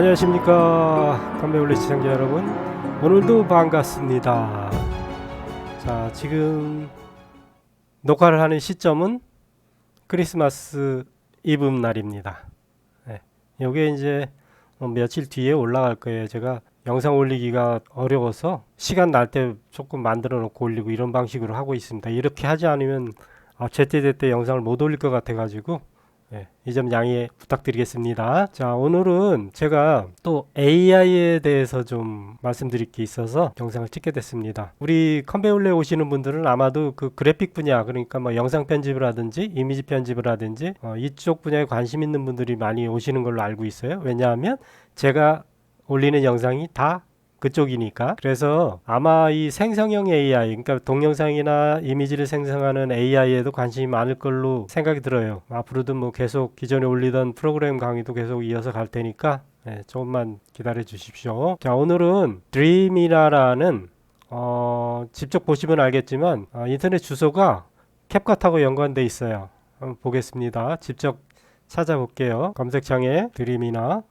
안녕하십니까 감배올레 시청자 여러분. 오늘도 반갑습니다. 자 지금 녹화를 하는 시점은 크리스마스 이브 날입니다. 네, 요게 이제 뭐 며칠 뒤에 올라갈 거예요. 제가 영상 올리기가 어려워서 시간 날 때 조금 만들어 놓고 올리고 이런 방식으로 하고 있습니다. 이렇게 하지 않으면 아, 제때제때 영상을 못 올릴 것 같아 가지고 네, 이점 양해 부탁드리겠습니다. 자, 오늘은 제가 또 AI에 대해서 좀 말씀드릴 게 있어서 영상을 찍게 됐습니다. 우리 컨베올레 오시는 분들은 아마도 그 그래픽 분야, 그러니까 뭐 영상 편집을 하든지 이미지 편집을 하든지 어, 이쪽 분야에 관심 있는 분들이 많이 오시는 걸로 알고 있어요. 왜냐하면 제가 올리는 영상이 다 그쪽이니까. 그래서 아마 이 생성형 AI 그러니까 동영상이나 이미지를 생성하는 AI에도 관심이 많을 걸로 생각이 들어요. 앞으로도 뭐 계속 기존에 올리던 프로그램 강의도 계속 이어서 갈 테니까 네, 조금만 기다려 주십시오. 자 오늘은 드림이라라는 어, 직접 보시면 알겠지만 어, 인터넷 주소가 캡컷하고 연관돼 있어요. 한번 보겠습니다. 직접 찾아볼게요. 검색창에 드림이나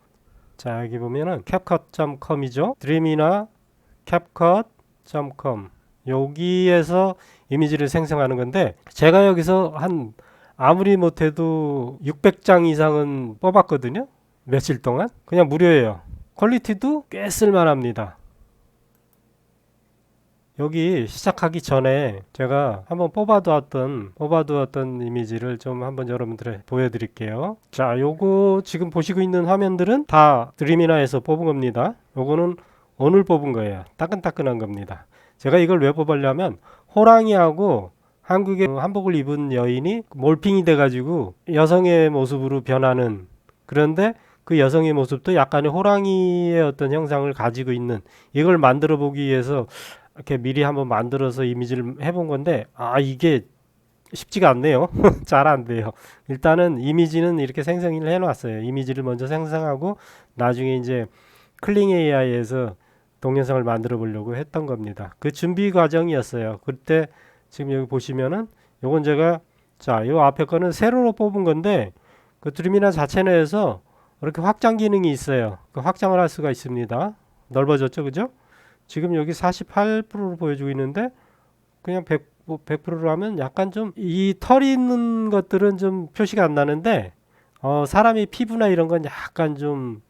자 여기 보면은 capcut.com이죠? 드림이나 capcut.com 여기에서 이미지를 생성하는 건데 제가 여기서 한 아무리 못해도 600장 이상은 뽑았거든요? 며칠 동안? 그냥 무료예요. 퀄리티도 꽤 쓸만합니다 여기 시작하기 전에 제가 한번 뽑아두었던 뽑아두었던 이미지를 좀 한번 여러분들에 보여드릴게요. 자, 요거 지금 보시고 있는 화면들은 다 드림이나에서 뽑은 겁니다. 요거는 오늘 뽑은 거예요. 따끈따끈한 겁니다. 제가 이걸 왜 뽑으려면 호랑이하고 한국의 한복을 입은 여인이 몰핑이 돼가지고 여성의 모습으로 변하는 그런데 그 여성의 모습도 약간의 호랑이의 어떤 형상을 가지고 있는 이걸 만들어 보기 위해서 이렇게 미리 한번 만들어서 이미지를 해본 건데 아 이게 쉽지가 않네요. 잘 안 돼요. 일단은 이미지는 이렇게 생성을 해놨어요. 이미지를 먼저 생성하고 나중에 이제 클링 AI에서 동영상을 만들어 보려고 했던 겁니다. 그 준비 과정이었어요. 그때 지금 여기 보시면은 요건 제가 자, 요 앞에 거는 세로로 뽑은 건데 그 드림이나 자체 내에서 이렇게 확장 기능이 있어요. 그 확장을 할 수가 있습니다. 넓어졌죠, 그죠? 지금 여기 48%로 보여주고 있는데 그냥 100, 100%로 하면 약간 좀 이 털이 있는 것들은 좀 표시가 안 나는데 어, 사람이 피부나 이런 건 약간 좀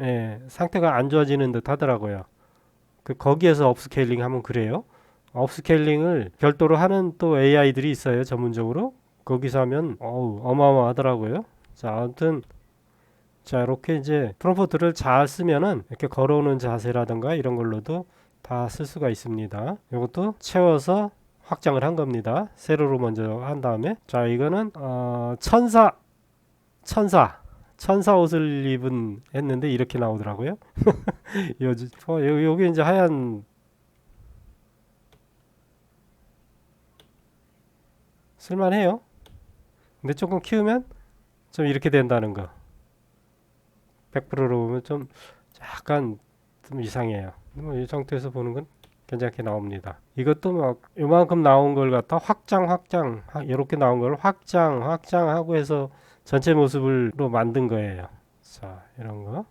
예, 상태가 안 좋아지는 듯 하더라고요. 그 거기에서 업스케일링 하면 그래요. 업스케일링을 별도로 하는 또 AI들이 있어요. 전문적으로. 거기서 하면 어우, 어마어마하더라고요. 자, 아무튼 자, 이렇게 이제 프롬프트를 잘 쓰면은 이렇게 걸어오는 자세라든가 이런 걸로도 다 쓸 수가 있습니다. 이것도 채워서 확장을 한 겁니다. 세로로 먼저 한 다음에 자, 이거는 어, 천사 천사 천사 옷을 입은 했는데 이렇게 나오더라고요. 요즘 어, 요, 요게 이제 하얀 쓸만해요. 근데 조금 키우면 좀 이렇게 된다는 거. 100%로 보면 좀 약간 좀 이상해요. 뭐 이 상태에서 보는 건 괜찮게 나옵니다. 이것도 막 요만큼 나온 걸 갖다 확장 확장 이렇게 나온 걸 확장 확장하고 해서 전체 모습으로 만든 거예요. 자 이런 거.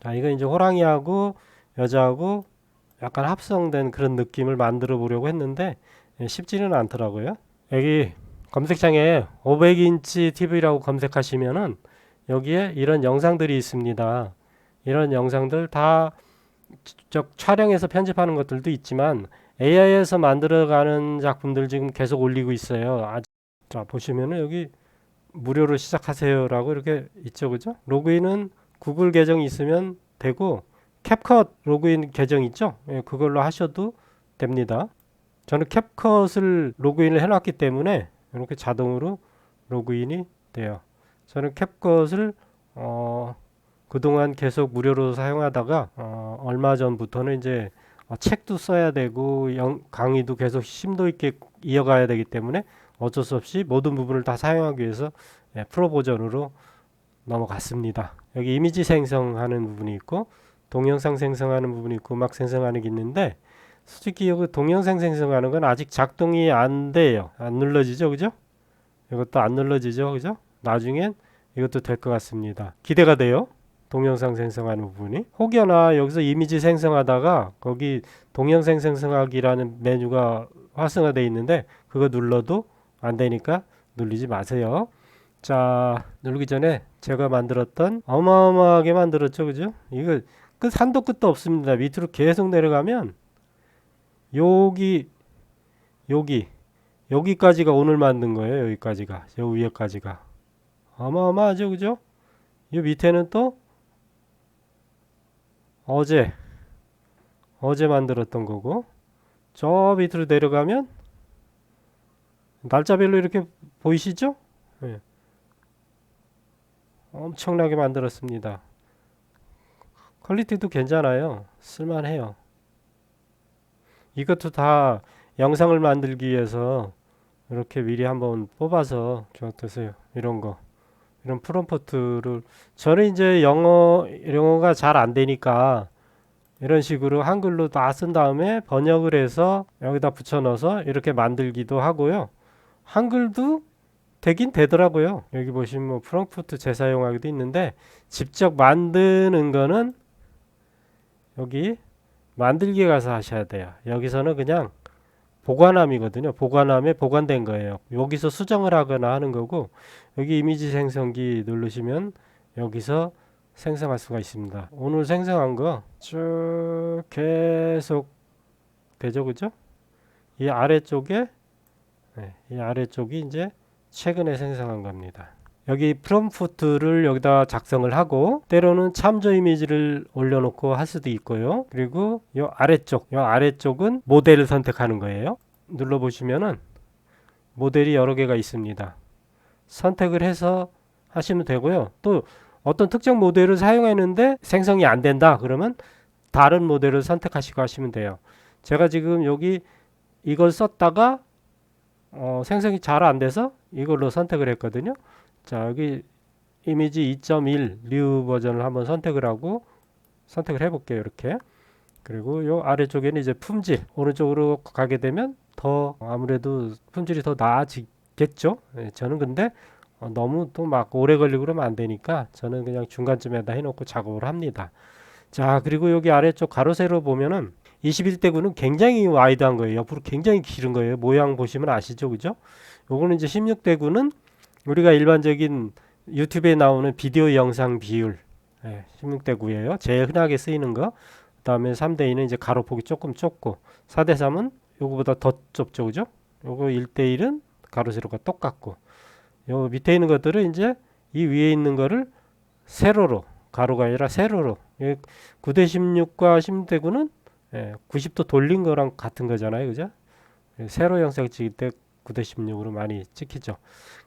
자 이거 이제 호랑이하고 여자하고 약간 합성된 그런 느낌을 만들어 보려고 했는데 예, 쉽지는 않더라고요. 여기 검색창에 500인치 TV라고 검색하시면은 여기에 이런 영상들이 있습니다. 이런 영상들 다 직접 촬영해서 편집하는 것들도 있지만 AI에서 만들어가는 작품들 지금 계속 올리고 있어요. 아, 자 보시면은 여기 무료로 시작하세요라고 이렇게 있죠, 그죠? 로그인은 구글 계정이 있으면 되고 캡컷 로그인 계정 있죠? 예, 그걸로 하셔도 됩니다. 저는 캡컷을 로그인을 해놨기 때문에 이렇게 자동으로 로그인이 돼요. 저는 캡컷을 어, 그동안 계속 무료로 사용하다가 어, 얼마 전부터는 이제 어, 책도 써야 되고 영, 강의도 계속 심도 있게 이어가야 되기 때문에 어쩔 수 없이 모든 부분을 다 사용하기 위해서 예, 프로 버전으로 넘어갔습니다. 여기 이미지 생성하는 부분이 있고 동영상 생성하는 부분이 있고 음악 생성하는 게 있는데 솔직히 여기 동영상 생성하는 건 아직 작동이 안 돼요. 안 눌러지죠, 그죠? 이것도 안 눌러지죠, 그죠? 나중엔 이것도 될 것 같습니다. 기대가 돼요. 동영상 생성하는 부분이 혹여나 여기서 이미지 생성하다가 거기 동영상 생성하기라는 메뉴가 활성화되어 있는데 그거 눌러도 안 되니까 눌리지 마세요. 자 누르기 전에 제가 만들었던 어마어마하게 만들었죠 그죠? 이거 끝 한도 끝도 없습니다. 밑으로 계속 내려가면 여기 여기 여기까지가 오늘 만든 거예요. 여기까지가 여 위에까지가 어마어마하죠 그죠? 이 밑에는 또 어제 어제 만들었던 거고 저 밑으로 내려가면 날짜별로 이렇게 보이시죠? 예. 엄청나게 만들었습니다. 퀄리티도 괜찮아요. 쓸만해요. 이것도 다 영상을 만들기 위해서 이렇게 미리 한번 뽑아서 저 어떠세요? 이런 거. 이런 프롬프트를 저는 이제 영어 영어가 잘 안 되니까 이런 식으로 한글로 다 쓴 다음에 번역을 해서 여기다 붙여 넣어서 이렇게 만들기도 하고요. 한글도 되긴 되더라고요. 여기 보시면 뭐 프롬프트 재사용하기도 있는데 직접 만드는 거는 여기 만들기 가서 하셔야 돼요. 여기서는 그냥 보관함이거든요. 보관함에 보관된 거예요. 여기서 수정을 하거나 하는 거고 여기 이미지 생성기 누르시면 여기서 생성할 수가 있습니다. 오늘 생성한 거 쭉 계속 되죠, 그죠? 이 아래쪽에 네, 이 아래쪽이 이제 최근에 생성한 겁니다. 여기 프롬프트를 여기다 작성을 하고 때로는 참조 이미지를 올려놓고 할 수도 있고요. 그리고 이 아래쪽, 이 아래쪽은 모델을 선택하는 거예요. 눌러 보시면은 모델이 여러 개가 있습니다. 선택을 해서 하시면 되고요. 또 어떤 특정 모델을 사용했는데 생성이 안 된다 그러면 다른 모델을 선택하시고 하시면 돼요. 제가 지금 여기 이걸 썼다가 어, 생성이 잘 안 돼서 이걸로 선택을 했거든요. 자 여기 이미지 2.1 뉴 버전을 한번 선택을 하고 선택을 해볼게요. 이렇게 그리고 요 아래쪽에는 이제 품질 오른쪽으로 가게 되면 더 아무래도 품질이 더 나아지겠죠. 예, 저는 근데 어, 너무 또 막 오래 걸리고 그러면 안 되니까 저는 그냥 중간쯤에다 해놓고 작업을 합니다. 자 그리고 여기 아래쪽 가로 세로 보면은 21대구는 굉장히 와이드한 거예요. 옆으로 굉장히 길은 거예요. 모양 보시면 아시죠, 그죠? 요거는 이제 16대구는 우리가 일반적인 유튜브에 나오는 비디오 영상 비율 예, 16대구예요. 제일 흔하게 쓰이는 거. 그다음에 3대 2는 이제 가로폭이 조금 좁고 4대 3은 요거보다 더 좁죠, 그죠? 요거 1대 1은 가로 세로가 똑같고 요 밑에 있는 것들은 이제 이 위에 있는 거를 세로로 가로가 아니라 세로로 9대 16과 16대구는 예, 90도 돌린 거랑 같은 거잖아요. 그죠? 예, 세로 영상 찍을 때 9대 16으로 많이 찍히죠.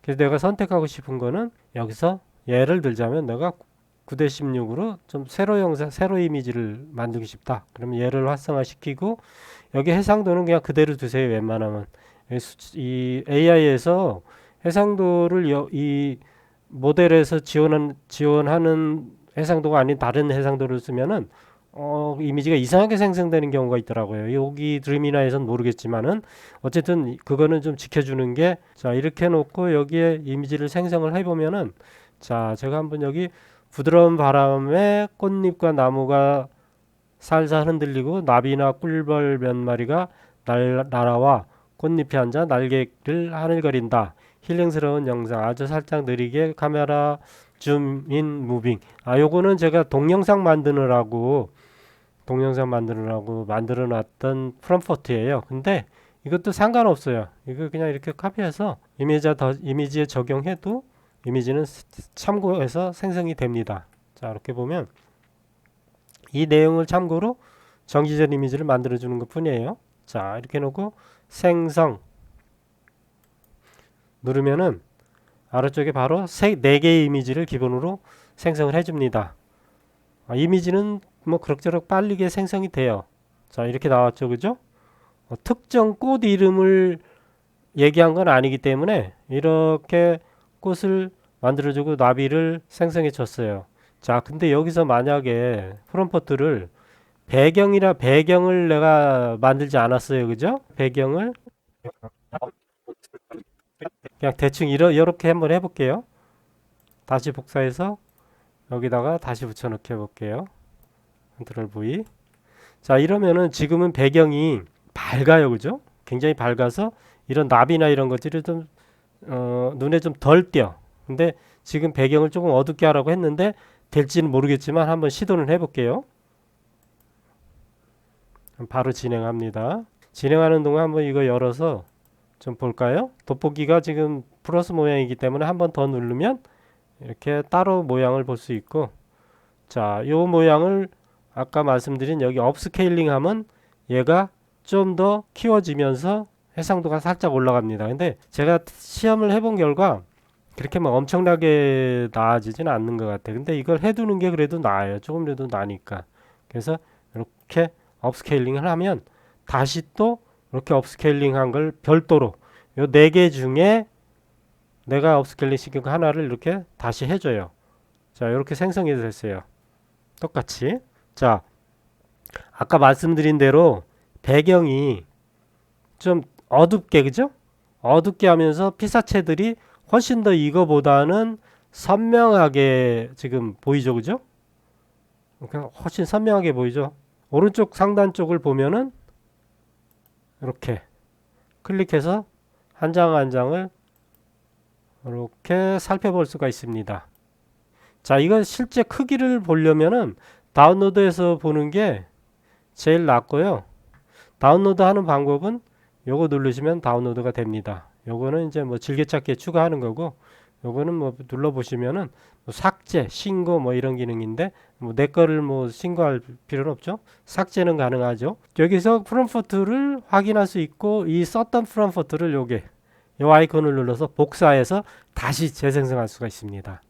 그래서 내가 선택하고 싶은 거는 여기서 예를 들자면 내가 9대 16으로 좀 세로 영상, 세로 이미지를 만들고 싶다. 그러면 얘를 활성화시키고 여기 해상도는 그냥 그대로 두세요. 웬만하면 이 AI에서 해상도를 여, 이 모델에서 지원한 지원하는 해상도가 아닌 다른 해상도를 쓰면은 어, 이미지가 이상하게 생성되는 경우가 있더라고요. 여기 드림이나에선 모르겠지만은 어쨌든 그거는 좀 지켜주는 게 자 이렇게 놓고 여기에 이미지를 생성을 해보면은 자 제가 한번 여기 부드러운 바람에 꽃잎과 나무가 살살 흔들리고 나비나 꿀벌 몇 마리가 날, 날아와 꽃잎에 앉아 날개를 하늘거린다. 힐링스러운 영상 아주 살짝 느리게 카메라 줌인 무빙 아 요거는 제가 동영상 만드느라고 동영상 만드느라고 만들어 놨던 프롬포트예요. 근데 이것도 상관없어요. 이거 그냥 이렇게 카피해서 이미지 더 이미지에 적용해도 이미지는 스- 참고해서 생성이 됩니다. 자 이렇게 보면 이 내용을 참고로 정지전 이미지를 만들어 주는 것 뿐이에요. 자 이렇게 놓고 생성. 누르면은 아래쪽에 바로 세, 네 개의 이미지를 기본으로 생성을 해줍니다. 아, 이미지는 뭐 그럭저럭 빠르게 생성이 돼요. 자 이렇게 나왔죠, 그죠? 어, 특정 꽃 이름을 얘기한 건 아니기 때문에 이렇게 꽃을 만들어주고 나비를 생성해 줬어요. 자, 근데 여기서 만약에 프롬프트를 배경이라 배경을 내가 만들지 않았어요, 그죠? 배경을 그냥 대충 이러, 이렇게 한번 해볼게요. 다시 복사해서 여기다가 다시 붙여넣기 해볼게요. 컨트롤 V. 자 이러면은 지금은 배경이 밝아요, 그죠? 굉장히 밝아서 이런 나비나 이런 것들이 좀 어, 눈에 좀 덜 띄어. 근데 지금 배경을 조금 어둡게 하라고 했는데 될지는 모르겠지만 한번 시도는 해볼게요. 바로 진행합니다. 진행하는 동안 한번 이거 열어서 좀 볼까요? 돋보기가 지금 플러스 모양이기 때문에 한번 더 누르면 이렇게 따로 모양을 볼 수 있고 자, 요 모양을 아까 말씀드린 여기 업스케일링 하면 얘가 좀 더 키워지면서 해상도가 살짝 올라갑니다. 근데 제가 시험을 해본 결과 그렇게 막 엄청나게 나아지지는 않는 것 같아요. 근데 이걸 해두는 게 그래도 나아요. 조금이라도 나니까. 그래서 이렇게 업스케일링을 하면 다시 또 이렇게 업스케일링 한 걸 별도로 요 네 개 중에 내가 업스케일링 시킨 거 하나를 이렇게 다시 해줘요. 자, 이렇게 생성이 됐어요. 똑같이. 자, 아까 말씀드린 대로 배경이 좀 어둡게 그죠? 어둡게 하면서 피사체들이 훨씬 더 이거보다는 선명하게 지금 보이죠, 그죠? 그냥 훨씬 선명하게 보이죠. 오른쪽 상단 쪽을 보면은 이렇게 클릭해서 한 장한 장을 이렇게 살펴볼 수가 있습니다. 자, 이건 실제 크기를 보려면은 다운로드해서 보는 게 제일 낫고요. 다운로드 하는 방법은 요거 누르시면 다운로드가 됩니다. 요거는 이제 뭐 즐겨찾기에 추가하는 거고 요거는 뭐 눌러 보시면은 뭐 삭제, 신고 뭐 이런 기능인데 뭐 내 거를 뭐 신고할 필요는 없죠. 삭제는 가능하죠. 여기서 프롬프트를 확인할 수 있고 이 썼던 프롬프트를 요게 요 아이콘을 눌러서 복사해서 다시 재생성할 수가 있습니다.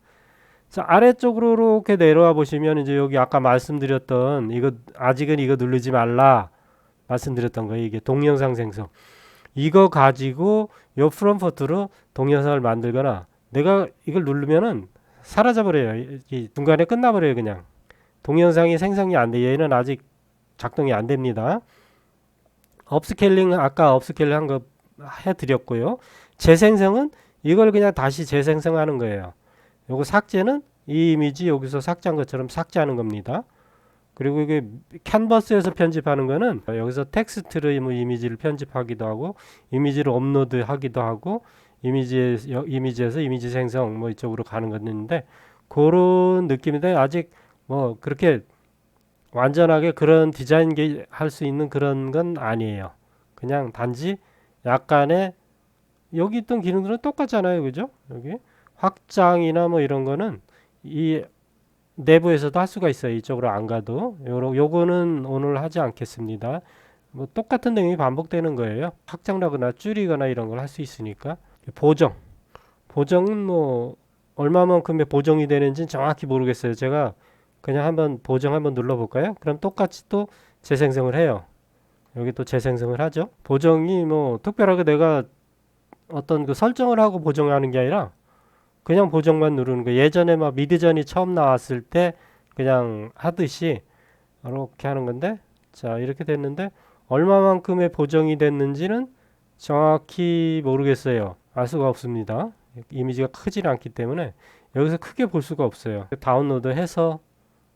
자, 아래쪽으로 이렇게 내려와 보시면 이제 여기 아까 말씀드렸던 이거 아직은 이거 누르지 말라 말씀드렸던 거예요. 이게 동영상 생성. 이거 가지고 요 프롬프트로 동영상을 만들거나 내가 이걸 누르면은 사라져 버려요. 이- 이 중간에 끝나 버려요, 그냥. 동영상이 생성이 안 돼. 얘는 아직 작동이 안 됩니다. 업스케일링 아까 업스케일링 한거 해드렸고요. 재생성은 이걸 그냥 다시 재생성하는 거예요. 요거 삭제는 이 이미지 여기서 삭제한 것처럼 삭제하는 겁니다. 그리고 이게 캔버스에서 편집하는 거는 여기서 텍스트를 뭐 이미지를 편집하기도 하고 이미지를 업로드하기도 하고 이미지에 이미지에서 이미지 생성 뭐 이쪽으로 가는 건데 그런 느낌인데 아직 뭐 그렇게 완전하게 그런 디자인 할 수 있는 그런 건 아니에요. 그냥 단지 약간의 여기 있던 기능들은 똑같잖아요, 그죠? 여기 확장이나 뭐 이런 거는 이 내부에서도 할 수가 있어요. 이쪽으로 안 가도 요러 요거는 오늘 하지 않겠습니다. 뭐 똑같은 내용이 반복되는 거예요. 확장하거나 줄이거나 이런 걸 할 수 있으니까 보정 보정은 뭐 얼마만큼의 보정이 되는지는 정확히 모르겠어요. 제가 그냥 한번 보정 한번 눌러볼까요? 그럼 똑같이 또 재생성을 해요. 여기 또 재생성을 하죠. 보정이 뭐 특별하게 내가 어떤 그 설정을 하고 보정하는 게 아니라 그냥 보정만 누르는 거. 예전에 막 미드전이 처음 나왔을 때 그냥 하듯이 이렇게 하는 건데 자 이렇게 됐는데 얼마만큼의 보정이 됐는지는 정확히 모르겠어요. 알 수가 없습니다. 이미지가 크질 않기 때문에 여기서 크게 볼 수가 없어요. 다운로드 해서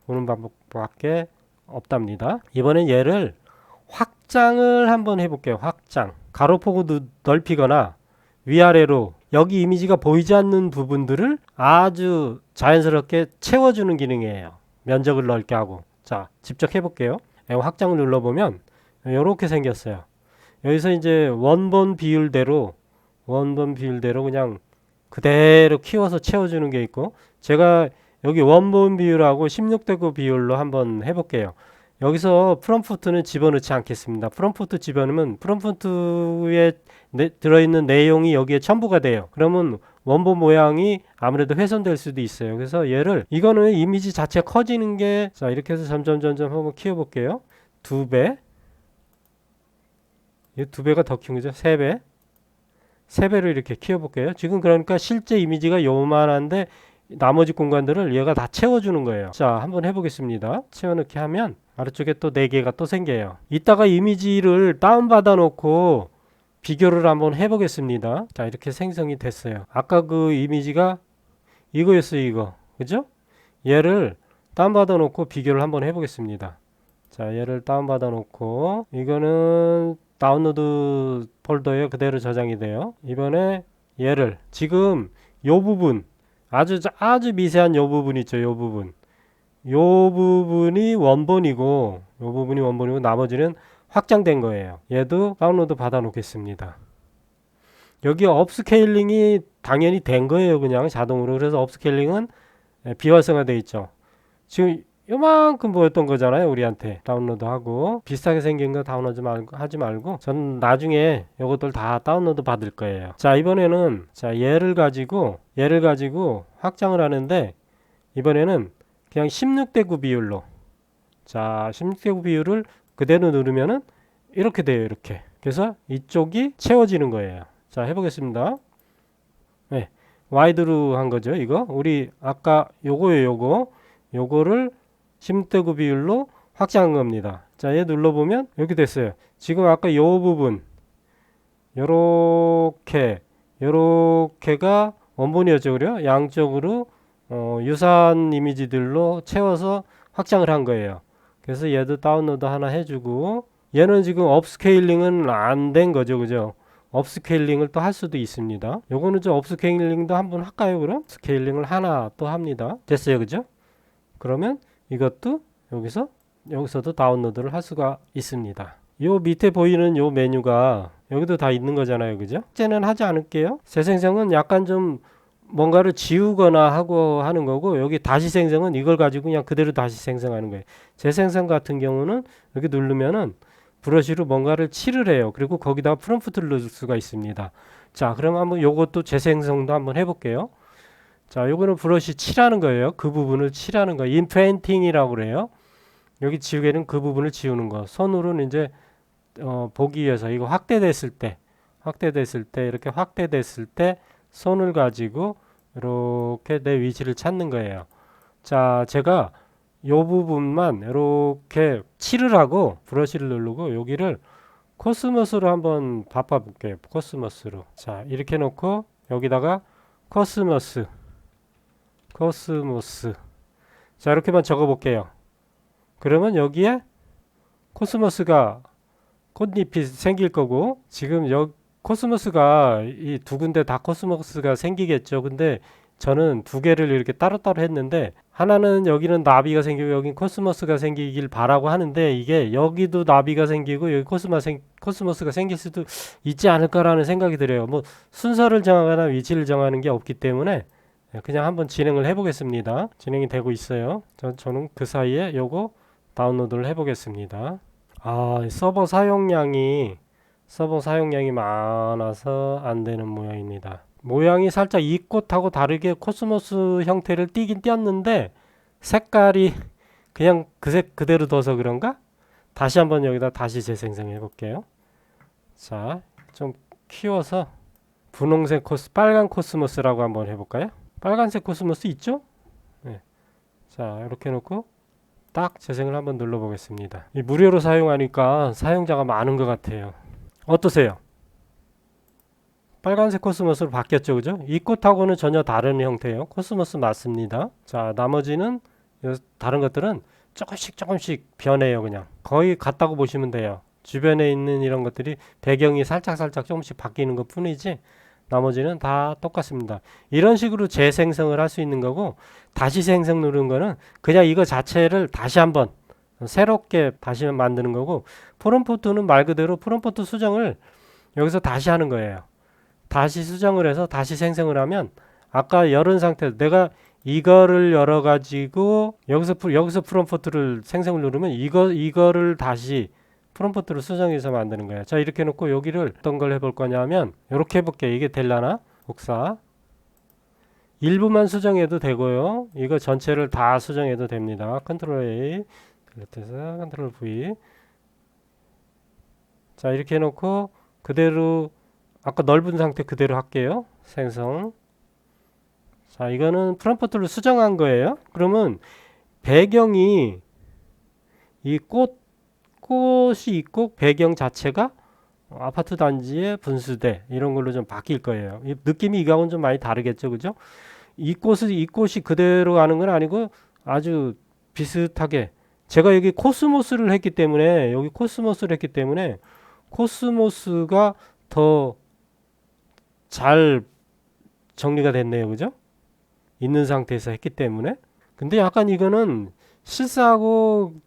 보는 방법밖에 없답니다. 이번엔 얘를 확 장을 한번 해볼게요. 확장. 가로폭을 넓히거나 위아래로 여기 이미지가 보이지 않는 부분들을 아주 자연스럽게 채워주는 기능이에요. 면적을 넓게 하고. 자, 직접 해볼게요. 예, 확장을 눌러보면 이렇게 생겼어요. 여기서 이제 원본 비율대로 원본 비율대로 그냥 그대로 키워서 채워주는 게 있고 제가 여기 원본 비율하고 16대 9 비율로 한번 해볼게요. 여기서 프롬프트는 집어넣지 않겠습니다. 프롬프트 집어넣으면 프롬프트에 내, 들어있는 내용이 여기에 첨부가 돼요. 그러면 원본 모양이 아무래도 훼손될 수도 있어요. 그래서 얘를 이거는 이미지 자체 커지는 게 자 이렇게 해서 점점 점점 한번 키워볼게요. 두 배. 이 두 배가 더 키운 거죠. 세 배. 세 배로 이렇게 키워볼게요. 지금 그러니까 실제 이미지가 요만한데 나머지 공간들을 얘가 다 채워주는 거예요. 자, 한번 해보겠습니다. 채워넣기 하면 아래쪽에 또네 개가 또 생겨요. 이따가 이미지를 다운받아 놓고 비교를 한번 해보겠습니다. 자, 이렇게 생성이 됐어요. 아까 그 이미지가 이거였어요, 이거. 그죠? 얘를 다운받아 놓고 비교를 한번 해보겠습니다. 자, 얘를 다운받아 놓고 이거는 다운로드 폴더에 그대로 저장이 돼요. 이번에 얘를 지금 요 부분 아주 아주 미세한 요 부분 있죠, 요 부분. 요 부분이 원본이고 요 부분이 원본이고 나머지는 확장된 거예요. 얘도 다운로드 받아 놓겠습니다. 여기 업스케일링이 당연히 된 거예요. 그냥 자동으로. 그래서 업스케일링은 예, 비활성화 돼 있죠. 지금 요만큼 보였던 거잖아요. 우리한테 다운로드 하고 비슷하게 생긴 거 다운로드 말고 하지 말고 저는 나중에 요것들 다 다운로드 받을 거예요. 자, 이번에는 자, 얘를 가지고 얘를 가지고 확장을 하는데 이번에는 그냥 16대 9 비율로 자, 16대 9 비율을 그대로 누르면은 이렇게 돼요. 이렇게. 그래서 이쪽이 채워지는 거예요. 자, 해보겠습니다. 네, 와이드로 한 거죠. 이거 우리 아까 요거예요. 요거 요거를 16대 9 비율로 확장한 겁니다. 자, 얘 눌러보면 이렇게 됐어요. 지금 아까 요 부분 요렇게 요렇게가 원본이었죠. 그래요? 양쪽으로 어, 유사한 이미지들로 채워서 확장을 한 거예요. 그래서 얘도 다운로드 하나 해주고 얘는 지금 업스케일링은 안 된 거죠. 그죠? 업스케일링을 또 할 수도 있습니다. 요거는 좀 업스케일링도 한번 할까요? 그럼 스케일링을 하나 또 합니다. 됐어요. 그죠? 그러면 이것도 여기서 여기서도 다운로드를 할 수가 있습니다. 요 밑에 보이는 요 메뉴가 여기도 다 있는 거잖아요. 그죠? 삭제는 하지 않을게요. 재생성은 약간 좀 뭔가를 지우거나 하고 하는 거고 여기 다시 생성은 이걸 가지고 그냥 그대로 다시 생성하는 거예요. 재생성 같은 경우는 여기 누르면은 브러쉬로 뭔가를 칠을 해요. 그리고 거기다가 프롬프트를 넣을 수가 있습니다. 자, 그럼 한번 요것도 재생성도 한번 해볼게요. 자, 요거는 브러쉬 칠하는 거예요. 그 부분을 칠하는 거. 인페인팅이라고 그래요. 여기 지우개는 그 부분을 지우는 거. 손으로는 이제 어, 보기 위해서 이거 확대됐을 때, 확대됐을 때 이렇게 확대됐을 때 손을 가지고 이렇게 내 위치를 찾는 거예요. 자, 제가 요 부분만 이렇게 칠을 하고 브러쉬를 누르고 여기를 코스모스로 한번 바꿔 볼게요. 코스모스로. 자, 이렇게 놓고 여기다가 코스모스 코스모스 자, 이렇게만 적어 볼게요. 그러면 여기에 코스모스가 꽃잎이 생길 거고 지금 여 코스모스가 이 두 군데 다 코스모스가 생기겠죠. 근데 저는 두 개를 이렇게 따로따로 했는데 하나는 여기는 나비가 생기고 여긴 코스모스가 생기길 바라고 하는데 이게 여기도 나비가 생기고 여기 코스마 생, 코스모스 가 생길 수도 있지 않을까라는 생각이 들어요. 뭐 순서를 정하거나 위치를 정하는 게 없기 때문에 그냥 한번 진행을 해보겠습니다. 진행이 되고 있어요. 저, 저는 그 사이에 요거 다운로드를 해보겠습니다. 아, 서버 사용량이 서버 사용량이 많아서 안 되는 모양입니다. 모양이 살짝 이 꽃하고 다르게 코스모스 형태를 띄긴 띄었는데 색깔이 그냥 그 색 그대로 둬서 그런가? 다시 한번 여기다 다시 재생성해 볼게요. 자, 좀 키워서 분홍색 코스, 빨간 코스모스라고 한번 해볼까요? 빨간색 코스모스 있죠? 네. 자, 이렇게 놓고 딱 재생을 한번 눌러보겠습니다. 이 무료로 사용하니까 사용자가 많은 것 같아요. 어떠세요? 빨간색 코스모스로 바뀌었죠, 그죠? 이 꽃하고는 전혀 다른 형태예요. 코스모스 맞습니다. 자, 나머지는 요 다른 것들은 조금씩 조금씩 변해요, 그냥 거의 같다고 보시면 돼요. 주변에 있는 이런 것들이 배경이 살짝 살짝 조금씩 바뀌는 것 뿐이지 나머지는 다 똑같습니다. 이런 식으로 재생성을 할 수 있는 거고 다시 생성 누르는 거는 그냥 이거 자체를 다시 한번 새롭게 다시 만드는 거고 프롬프트는 말 그대로 프롬프트 수정을 여기서 다시 하는 거예요. 다시 수정을 해서 다시 생성을 하면 아까 열은 상태 내가 이거를 열어 가지고 여기서 프- 여기서 프롬프트를 생성을 누르면 이거 이거를 다시 프롬프트를 수정해서 만드는 거예요. 자 이렇게 놓고 여기를 어떤 걸 해볼 거냐면 이렇게 해볼게요. 이게 될라나 복사 일부만 수정해도 되고요. 이거 전체를 다 수정해도 됩니다. 컨트롤 A 딜리트해서 컨트롤 V 자 이렇게 해놓고 그대로 아까 넓은 상태 그대로 할게요. 생성 자 이거는 프롬프트를 수정한 거예요. 그러면 배경이 이 꽃 꽃이 있고 배경 자체가 아파트 단지의 분수대 이런 걸로 좀 바뀔 거예요. 이 느낌이 이거하고는 좀 많이 다르겠죠, 그죠? 이 꽃이 이 꽃이 그대로 가는 건 아니고 아주 비슷하게 제가 여기 코스모스를 했기 때문에 여기 코스모스를 했기 때문에 코스모스가 더 잘 정리가 됐네요. 그죠? 있는 상태에서 했기 때문에 근데 약간 이거는 실사하고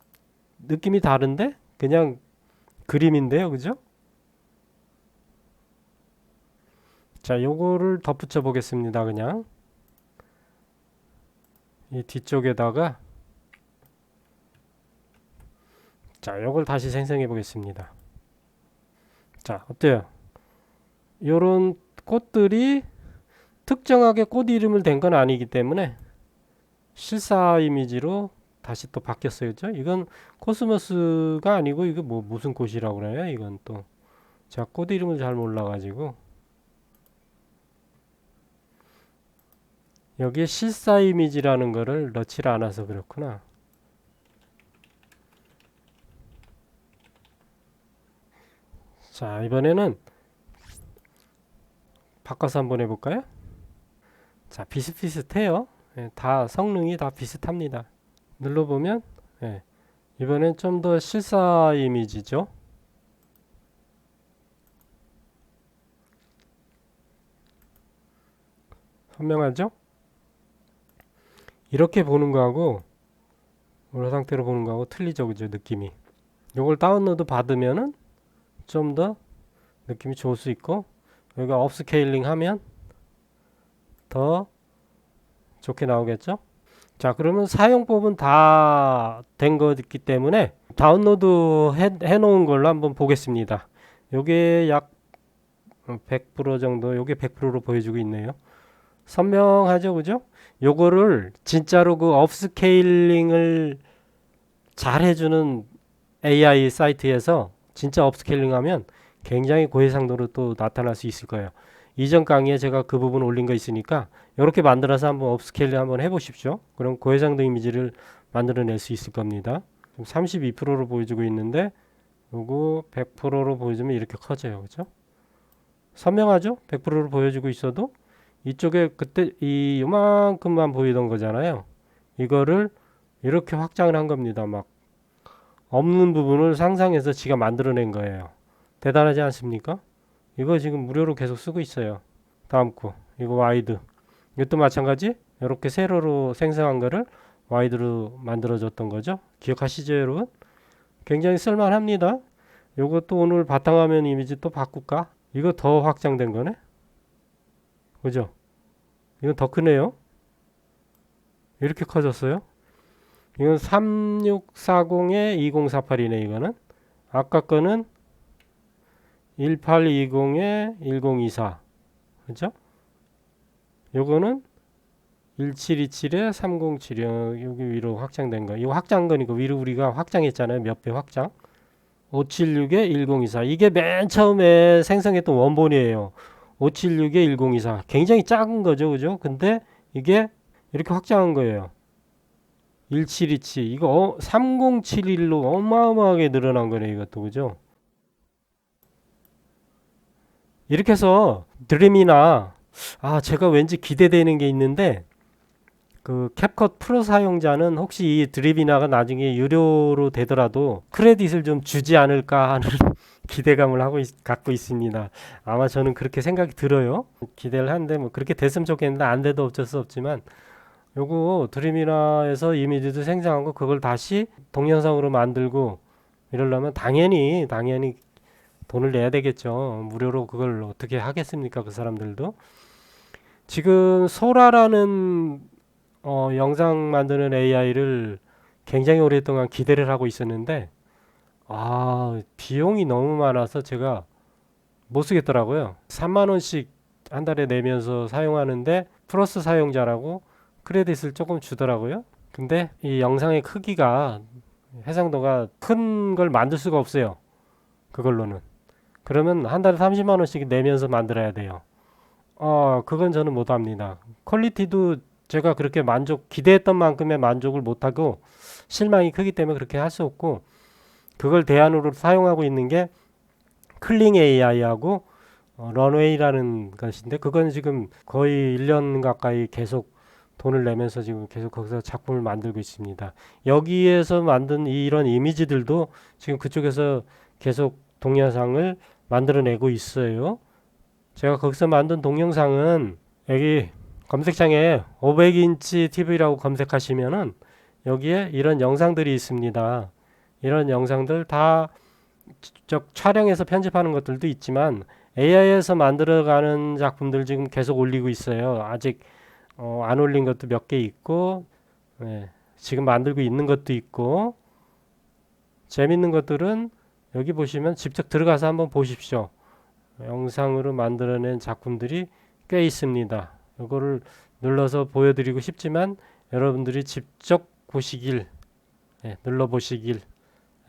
느낌이 다른데 그냥 그림인데요. 그죠? 자, 요거를 덧붙여 보겠습니다. 그냥 이 뒤쪽에다가 자, 요걸 다시 생성해 보겠습니다. 자, 어때요? 요런 꽃들이 특정하게 꽃 이름을 댄 건 아니기 때문에 실사 이미지로 다시 또 바뀌었어요. 그죠? 이건 코스모스가 아니고 이거 뭐 무슨 꽃이라고 그래요? 이건 또 제가 꽃 이름을 잘 몰라 가지고 여기에 실사 이미지라는 거를 넣지를 않아서 그렇구나. 자, 이번에는 바꿔서 한번 해볼까요? 자, 비슷비슷해요. 예, 다 성능이 다 비슷합니다. 눌러보면 예, 이번엔 좀 더 실사 이미지죠. 선명하죠? 이렇게 보는 거하고 오늘 상태로 보는 거하고 틀리죠, 그죠? 느낌이. 요걸 다운로드 받으면은 좀 더 느낌이 좋을 수 있고 여기가 업스케일링 하면 더 좋게 나오겠죠? 자, 그러면 사용법은 다 된 거기 때문에 다운로드 해, 해 놓은 걸로 한번 보겠습니다. 요게 약 100% 정도, 요게 100%로 보여주고 있네요. 선명하죠, 그죠? 요거를 진짜로 그 업스케일링을 잘 해주는 AI 사이트에서 진짜 업스케일링 하면 굉장히 고해상도로 또 나타날 수 있을 거예요. 이전 강의에 제가 그 부분 올린 거 있으니까 이렇게 만들어서 한번 업스케일 한번 해보십시오. 그럼 고해상도 이미지를 만들어낼 수 있을 겁니다. 지금 32%로 보여주고 있는데 요거 100%로 보여주면 이렇게 커져요. 그죠? 선명하죠? 100%로 보여주고 있어도 이쪽에 그때 이 요만큼만 보이던 거잖아요. 이거를 이렇게 확장을 한 겁니다. 막 없는 부분을 상상해서 지가 만들어낸 거예요. 대단하지 않습니까? 이거 지금 무료로 계속 쓰고 있어요. 다음 거 이거 와이드 이것도 마찬가지 이렇게 세로로 생성한 거를 와이드로 만들어줬던 거죠. 기억하시죠 여러분? 굉장히 쓸만합니다. 요것도 오늘 바탕화면 이미지 또 바꿀까? 이거 더 확장된 거네. 그죠? 이건 더 크네요. 이렇게 커졌어요. 이건 3640에 2048이네 이거는. 아까 거는 1820에 1024. 그죠? 요거는 1727에 307이 여기 위로 확장된 거. 이거 확장 거니까 위로 우리가 확장했잖아요. 몇 배 확장. 576에 1024. 이게 맨 처음에 생성했던 원본이에요. 576에 1024. 굉장히 작은 거죠. 그죠? 근데 이게 이렇게 확장한 거예요. 1727. 이거 어, 3071로 어마어마하게 늘어난 거네, 이것도. 그죠? 이렇게 해서 드림이나 아, 제가 왠지 기대되는 게 있는데 그 캡컷 프로 사용자는 혹시 이 드립이나가 나중에 유료로 되더라도 크레딧을 좀 주지 않을까 하는 기대감을 하고 있, 갖고 있습니다. 아마 저는 그렇게 생각이 들어요. 기대를 하는데 뭐 그렇게 됐으면 좋겠는데 안 돼도 어쩔 수 없지만 요거 드림이나에서 이미지도 생성하고 그걸 다시 동영상으로 만들고 이러려면 당연히 당연히 돈을 내야 되겠죠. 무료로 그걸 어떻게 하겠습니까? 그 사람들도 지금 소라라는 어, 영상 만드는 AI를 굉장히 오랫동안 기대를 하고 있었는데 아 비용이 너무 많아서 제가 못 쓰겠더라고요. 3만 원씩 한 달에 내면서 사용하는데 플러스 사용자라고 크레딧을 조금 주더라고요. 근데 이 영상의 크기가 해상도가 큰 걸 만들 수가 없어요. 그걸로는. 그러면 한 달에 30만 원씩 내면서 만들어야 돼요. 어, 그건 저는 못 합니다. 퀄리티도 제가 그렇게 만족 기대했던 만큼의 만족을 못 하고 실망이 크기 때문에 그렇게 할 수 없고 그걸 대안으로 사용하고 있는 게 클링 AI하고 어, 런웨이라는 것인데 그건 지금 거의 1년 가까이 계속 돈을 내면서 지금 계속 거기서 작품을 만들고 있습니다. 여기에서 만든 이- 이런 이미지들도 지금 그쪽에서 계속 동영상을 만들어내고 있어요. 제가 거기서 만든 동영상은 여기 검색창에 500인치 TV라고 검색하시면은 여기에 이런 영상들이 있습니다. 이런 영상들 다 직접 촬영해서 편집하는 것들도 있지만 AI에서 만들어가는 작품들 지금 계속 올리고 있어요. 아직 어, 안 올린 것도 몇 개 있고 예, 지금 만들고 있는 것도 있고 재밌는 것들은 여기 보시면 직접 들어가서 한번 보십시오. 영상으로 만들어낸 작품들이 꽤 있습니다. 이거를 눌러서 보여드리고 싶지만 여러분들이 직접 보시길 예, 눌러보시길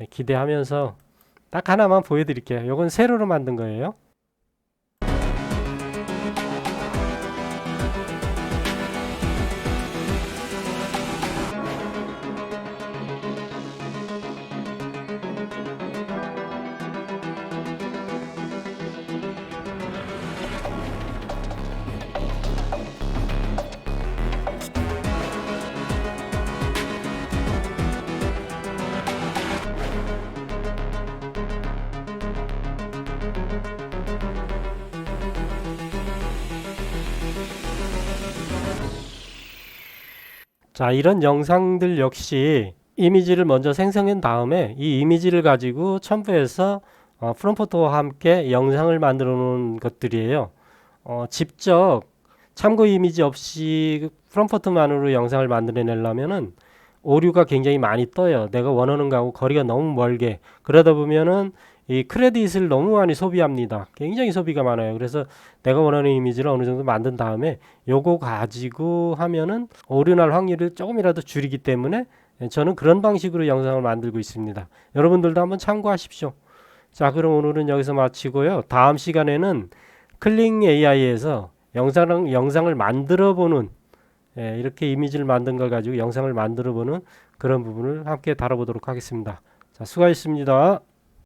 예, 기대하면서 딱 하나만 보여드릴게요. 이건 세로로 만든 거예요. 자, 이런 영상들 역시 이미지를 먼저 생성한 다음에 이 이미지를 가지고 첨부해서 어, 프롬프트와 함께 영상을 만들어 놓은 것들이에요. 어, 직접 참고 이미지 없이 프롬프트만으로 영상을 만들어내려면은 오류가 굉장히 많이 떠요. 내가 원하는 거하고 거리가 너무 멀게 그러다 보면은 이 크레딧을 너무 많이 소비합니다. 굉장히 소비가 많아요. 그래서 내가 원하는 이미지를 어느 정도 만든 다음에 요거 가지고 하면은 오류 날 확률을 조금이라도 줄이기 때문에 저는 그런 방식으로 영상을 만들고 있습니다. 여러분들도 한번 참고하십시오. 자, 그럼 오늘은 여기서 마치고요. 다음 시간에는 클링 AI에서 영상 영상을 만들어 보는 예, 이렇게 이미지를 만든 걸 가지고 영상을 만들어 보는 그런 부분을 함께 다뤄보도록 하겠습니다. 자, 수고하셨습니다.